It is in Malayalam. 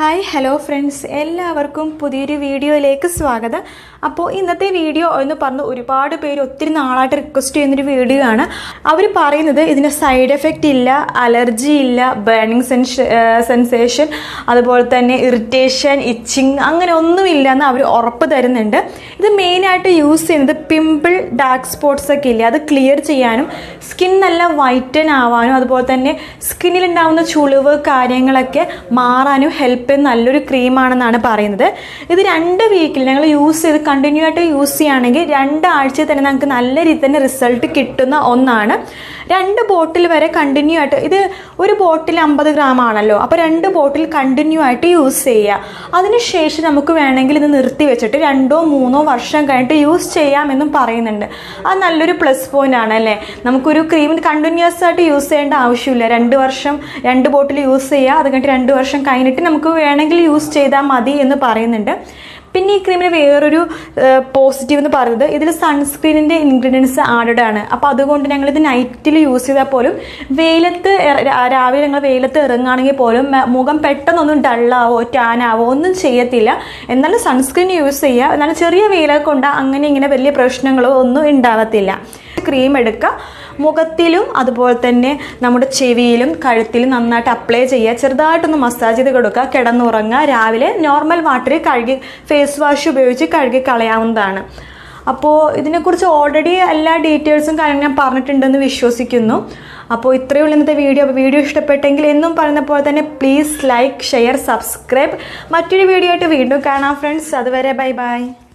ഹായ് ഹലോ ഫ്രണ്ട്സ് എല്ലാവർക്കും പുതിയൊരു വീഡിയോയിലേക്ക് സ്വാഗതം. അപ്പോൾ ഇന്നത്തെ വീഡിയോ എന്ന് പറഞ്ഞ് ഒരുപാട് പേര് ഒത്തിരി നാളായിട്ട് റിക്വസ്റ്റ് ചെയ്യുന്നൊരു വീഡിയോ ആണ്. അവർ പറയുന്നത് ഇതിന് സൈഡ് എഫക്റ്റ് ഇല്ല അലർജി ഇല്ല ബേണിങ് സെൻസേഷൻ അതുപോലെ തന്നെ ഇറിറ്റേഷൻ ഇച്ചിങ് അങ്ങനെ ഒന്നുമില്ല എന്ന് അവർ ഉറപ്പ് തരുന്നുണ്ട്. ഇത് മെയിനായിട്ട് യൂസ് ചെയ്യുന്നത് പിമ്പിൾ ഡാർക്ക് സ്പോട്ട്സ് ഒക്കെ ഇല്ലേ? അത് ക്ലിയർ ചെയ്യാനും സ്കിൻ നല്ല വൈറ്റൻ ആവാനും അതുപോലെ തന്നെ സ്കിന്നിലുണ്ടാവുന്ന ചുളിവ് കാര്യങ്ങളൊക്കെ മാറാനും ഹെൽപ്പ് ചെയ്യുന്ന നല്ലൊരു ക്രീമാണെന്നാണ് പറയുന്നത്. ഇത് രണ്ട് വീക്കിൽ ഞങ്ങൾ യൂസ് ചെയ്ത് കണ്ടിന്യൂ ആയിട്ട് യൂസ് ചെയ്യുകയാണെങ്കിൽ രണ്ടാഴ്ചയിൽ തന്നെ നമുക്ക് നല്ല രീതിയിൽ തന്നെ റിസൾട്ട് കിട്ടുന്ന ഒന്നാണ്. രണ്ട് ബോട്ടിൽ വരെ കണ്ടിന്യൂ ആയിട്ട് ഇത് ഒരു ബോട്ടിൽ അമ്പത് ഗ്രാം ആണല്ലോ. അപ്പോൾ രണ്ട് ബോട്ടിൽ കണ്ടിന്യൂ ആയിട്ട് യൂസ് ചെയ്യുക. അതിനുശേഷം നമുക്ക് വേണമെങ്കിൽ ഇത് നിർത്തി വെച്ചിട്ട് രണ്ടോ മൂന്നോ വർഷം കഴിഞ്ഞിട്ട് യൂസ് ചെയ്യാമെന്നും പറയുന്നുണ്ട്. അത് നല്ലൊരു പ്ലസ് പോയിന്റ് ആണ് അല്ലേ? നമുക്കൊരു ക്രീം കണ്ടിന്യൂസ് ആയിട്ട് യൂസ് ചെയ്യേണ്ട ആവശ്യമില്ല. രണ്ട് വർഷം രണ്ട് ബോട്ടിൽ യൂസ് ചെയ്യുക. അത് കഴിഞ്ഞിട്ട് രണ്ട് വർഷം കഴിഞ്ഞിട്ട് നമുക്ക് വേണമെങ്കിൽ യൂസ് ചെയ്താൽ മതി എന്ന് പറയുന്നുണ്ട്. പിന്നെ ഈ ക്രീമിന് വേറൊരു പോസിറ്റീവ് എന്ന് പറയുന്നത് ഇതിൽ സൺസ്ക്രീനിന്റെ ഇൻഗ്രീഡിയൻസ് ആഡഡ് ആണ്. അപ്പോൾ അതുകൊണ്ട് ഞങ്ങൾ ഇത് നൈറ്റിൽ യൂസ് ചെയ്താൽ പോലും വെയിലത്ത് രാവിലെ ഞങ്ങൾ വെയിലത്ത് ഇറങ്ങുകയാണെങ്കിൽ പോലും മുഖം പെട്ടെന്നൊന്നും ഡള്ളാവോ ടാനാവോ ഒന്നും ചെയ്യത്തില്ല. എന്നാലും സൺസ്ക്രീൻ യൂസ് ചെയ്യുക എന്നാലും ചെറിയ വെയിലൊക്കെ കൊണ്ട് അങ്ങനെ ഇങ്ങനെ വലിയ പ്രശ്നങ്ങളോ ഒന്നും ഉണ്ടാവത്തില്ല. ക്രീം എടുക്കുക മുഖത്തിലും അതുപോലെ തന്നെ നമ്മുടെ ചെവിയിലും കഴുത്തിലും നന്നായിട്ട് അപ്ലൈ ചെയ്യുക. ചെറുതായിട്ടൊന്ന് മസാജ് ചെയ്ത് കൊടുക്കുക കിടന്നുറങ്ങുക. രാവിലെ നോർമൽ വാട്ടറിൽ കഴുകി ഫേസ് വാഷ് ഉപയോഗിച്ച് കഴുകി കളയാവുന്നതാണ്. അപ്പോൾ ഇതിനെക്കുറിച്ച് ഓൾറെഡി എല്ലാ ഡീറ്റെയിൽസും കാര്യങ്ങളും ഞാൻ പറഞ്ഞിട്ടുണ്ടെന്ന് വിശ്വസിക്കുന്നു. അപ്പോൾ ഇത്രയേ ഉള്ളൂ ഇന്നത്തെ വീഡിയോ വീഡിയോ ഇഷ്ടപ്പെട്ടെങ്കിൽ എന്നും പറയുന്ന പോലെ തന്നെ പ്ലീസ് ലൈക്ക് ഷെയർ സബ്സ്ക്രൈബ് മറ്റൊരു വീഡിയോ ആയിട്ട് വീണ്ടും കാണാം ഫ്രണ്ട്സ് അതുവരെ ബൈ ബൈ